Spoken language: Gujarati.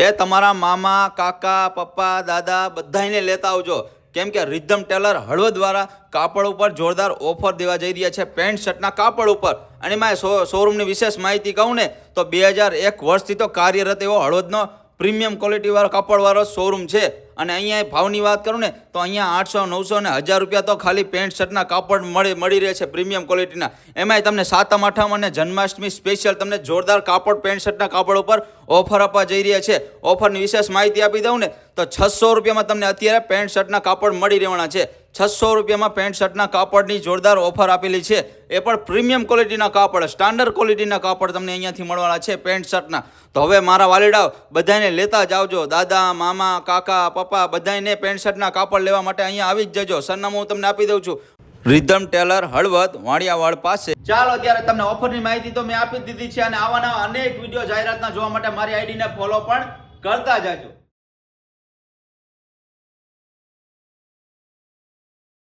એ તમારા મામા, કાકા, પપ્પા, દાદા બધાને લેતા આવજો. કેમ કે રિધમ ટેલર હળવદ દ્વારા કાપડ ઉપર જોરદાર ઓફર દેવા જઈ રહ્યા છે પેન્ટ, શર્ટના કાપડ ઉપર. અને એમાં શોરૂમની વિશેષ માહિતી કહું ને, તો બે હજાર એક વર્ષથી તો કાર્યરત એવો હળવદનો પ્રીમિયમ ક્વોલિટીવાળો કાપડવાળો શોરૂમ છે. અને અહીંયા ભાવની વાત કરું ને, તો અહીંયા આઠસો, નવસો અને હજાર રૂપિયા તો ખાલી પેન્ટ, શર્ટના કાપડ મળી મળી રહે છે પ્રીમિયમ ક્વોલિટીના. એમાંય તમને સાતમ, આઠમ અને જન્માષ્ટમી સ્પેશિયલ તમને જોરદાર કાપડ, પેન્ટ, શર્ટના કાપડ ઉપર ઓફર આપવા જઈ રહ્યા છે. ઓફરની વિશેષ માહિતી આપી દઉં ને, તો છસો રૂપિયામાં તમને અત્યારે પેન્ટ, શર્ટના કાપડ મળી રહેવાના છે. છસો રૂપિયામાં પેન્ટ શર્ટના કાપડની જોરદાર ઓફર આપેલી છે. એ પણ પ્રીમિયમ ક્વોલિટીના કાપડ, સ્ટાન્ડર્ડ ક્વોલિટીના કાપડ તમને અહીંયાથી મળવાના છે પેન્ટ શર્ટના. તો હવે મારા વાલીડાઓ બધાને લેતા જ આવજો દાદા, મામા, કાકા, પપ્પા બધાને પેન્ટ શર્ટના કાપડ લેવા માટે અહીંયા આવી જ જજો. સરનામું હું તમને આપી દઉં છું. રિધમ ટેલર, હળવદ, વાણિયાવાડ પાસે. ચાલો અત્યારે તમને ઓફરની માહિતી તો મેં આપી દીધી છે અને આવાના અનેક વીડિયો જાહેરાતના જોવા માટે મારી આઈડીને ફોલો પણ કરતા જાજો.